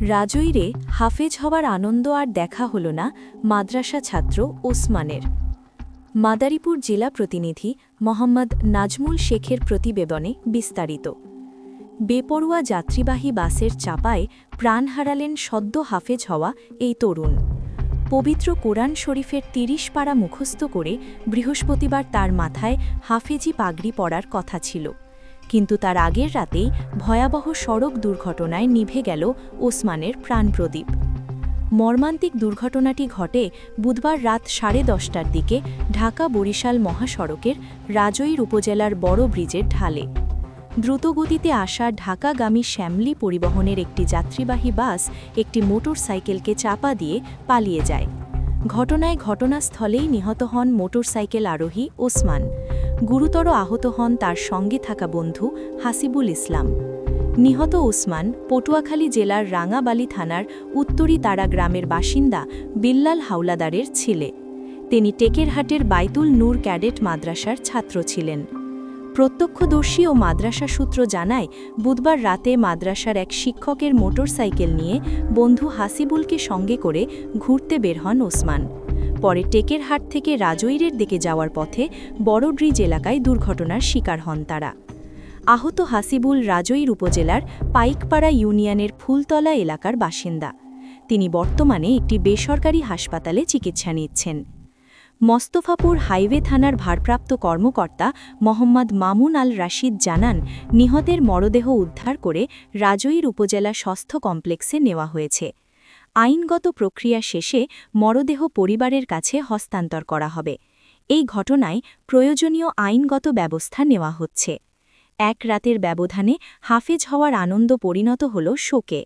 রাজৈরে হাফেজ হওয়ার আনন্দ আর দেখা হল না মাদ্রাসা ছাত্র ওসমানের। মাদারীপুর জেলা প্রতিনিধি মোহাম্মদ নাজমুল শেখের প্রতিবেদনে বিস্তারিত। বেপরোয়া যাত্রীবাহী বাসের চাপায় প্রাণ হারালেন সদ্য হাফেজ হওয়া এই তরুণ। পবিত্র কোরআন শরীফের তিরিশ পাড়া মুখস্থ করে বৃহস্পতিবার তার মাথায় হাফেজি পাগড়ি পড়ার কথা ছিল। কিন্তু তার আগের রাতেই ভয়াবহ সড়ক দুর্ঘটনায় নিভে গেল ওসমানের প্রাণপ্রদীপ। মর্মান্তিক দুর্ঘটনাটি ঘটে বুধবার রাত সাড়ে দশটার দিকে ঢাকা বরিশাল মহাসড়কের রাজৈর উপজেলার বড় ব্রিজের ঢালে। দ্রুতগতিতে আসা ঢাকাগামী শ্যামলি পরিবহনের একটি যাত্রীবাহী বাস একটি মোটরসাইকেলকে চাপা দিয়ে পালিয়ে যায়। ঘটনায় ঘটনাস্থলেই নিহত হন মোটরসাইকেল আরোহী ওসমান। গুরুতর আহত হন তার সঙ্গে থাকা বন্ধু হাসিবুল ইসলাম। নিহত ওসমান পটুয়াখালী জেলার রাঙাবালি থানার উত্তরী তারা গ্রামের বাসিন্দা বিল্লাল হাওলাদারের ছেলে। তিনি টেকেরহাটের বাইতুল নূর ক্যাডেট মাদ্রাসার ছাত্র ছিলেন। প্রত্যক্ষদর্শী ও মাদ্রাসা সূত্র জানায়, বুধবার রাতে মাদ্রাসার এক শিক্ষকের মোটরসাইকেল নিয়ে বন্ধু হাসিবুলকে সঙ্গে করে ঘুরতে বের হন ওসমান। পরে টেকেরহাট থেকে রাজৈরের দিকে যাওয়ার পথে বড়ড্রিজ এলাকায় দুর্ঘটনার শিকার হন তারা। আহত হাসিবুল রাজৈর উপজেলার পাইকপাড়া ইউনিয়নের ফুলতলা এলাকার বাসিন্দা। তিনি বর্তমানে একটি বেসরকারি হাসপাতালে চিকিৎসা নিচ্ছেন। মস্তফাপুর হাইওয়ে থানার ভারপ্রাপ্ত কর্মকর্তা মোহাম্মদ মামুন আল রাশিদ জানান, নিহতের মরদেহ উদ্ধার করে রাজৈর উপজেলা স্বাস্থ্য কমপ্লেক্সে নেওয়া হয়েছে। আইনগত প্রক্রিয়া শেষে মরদেহ পরিবারের কাছে হস্তান্তর করা হবে। এই ঘটনায় প্রয়োজনীয় আইনগত ব্যবস্থা নেওয়া হচ্ছে। এক রাতের ব্যবধানে হাফেজ হওয়ার আনন্দ পরিণত হল শোকে।